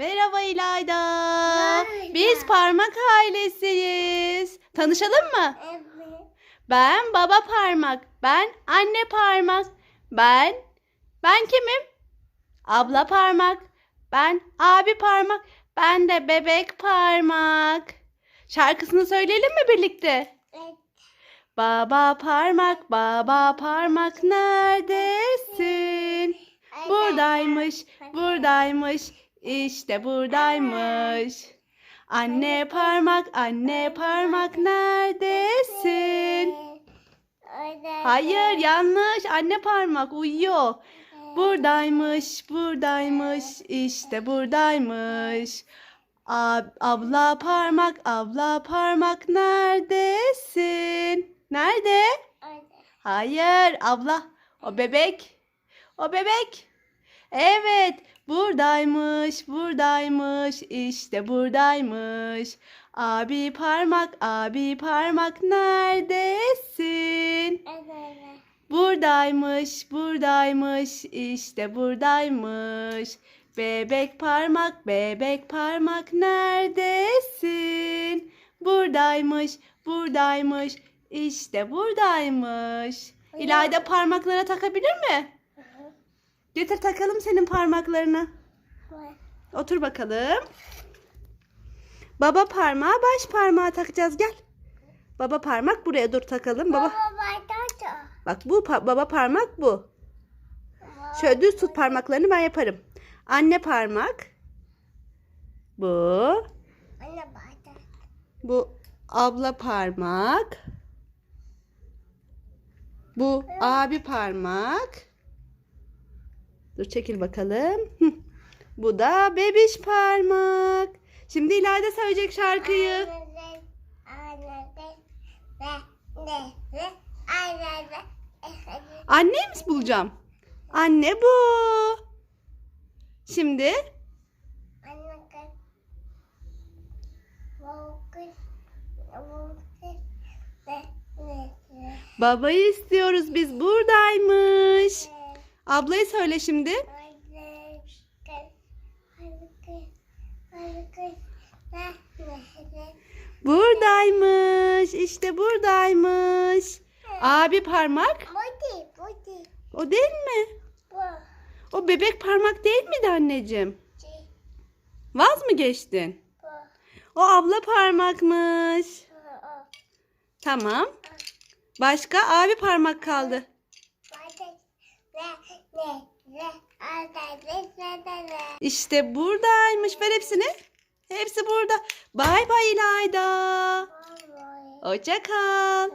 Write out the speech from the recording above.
İlayda. Merhaba. Biz parmak ailesiyiz. Tanışalım mı? Evet. Ben baba parmak. Ben anne parmak. Ben ben kimim? Abla parmak. Ben abi parmak. Ben de bebek parmak. Şarkısını söyleyelim mi birlikte? Evet. Baba parmak, baba parmak neredesin? Buradaymış, buradaymış, işte buradaymış. Anne parmak, anne parmak neredesin? Hayır, yanlış. Anne parmak uyuyor. Buradaymış, buradaymış, işte buradaymış. Ab- abla parmak, abla parmak neredesin? Nerede? Hayır, abla. O bebek. O bebek. Evet, buradaymış, buradaymış, işte buradaymış. Abi parmak, abi parmak neredesin? Buradaymış, buradaymış, işte buradaymış. Bebek parmak, bebek parmak neredesin? Buradaymış, buradaymış, işte buradaymış. İlayda parmaklara takabilir mi? Getir takalım senin parmaklarını. Otur bakalım. Baba parmağı baş parmağı takacağız gel. Baba parmak buraya dur takalım. Baba bak bu pa- baba parmak bu. Şöyle düz tut parmaklarını ben yaparım. Anne parmak. Bu. Bu abla parmak. Bu abi parmak. Dur çekil bakalım. Bu da bebiş parmak. Şimdi İlayda söyleyecek şarkıyı. Anneyi mi bulacağım? Anne bu. Şimdi babayı istiyoruz biz buradaymış. Ablayı söyle şimdi. Buradaymış. İşte buradaymış. Abi parmak. O değil mi? O bebek parmak değil miydi anneciğim? Vaz mı geçtin? O abla parmakmış. Tamam. Başka abi parmak kaldı. İşte buradaymış. Ver hepsini. Hepsi burada. Bay bay İlayda. Hoşça kal.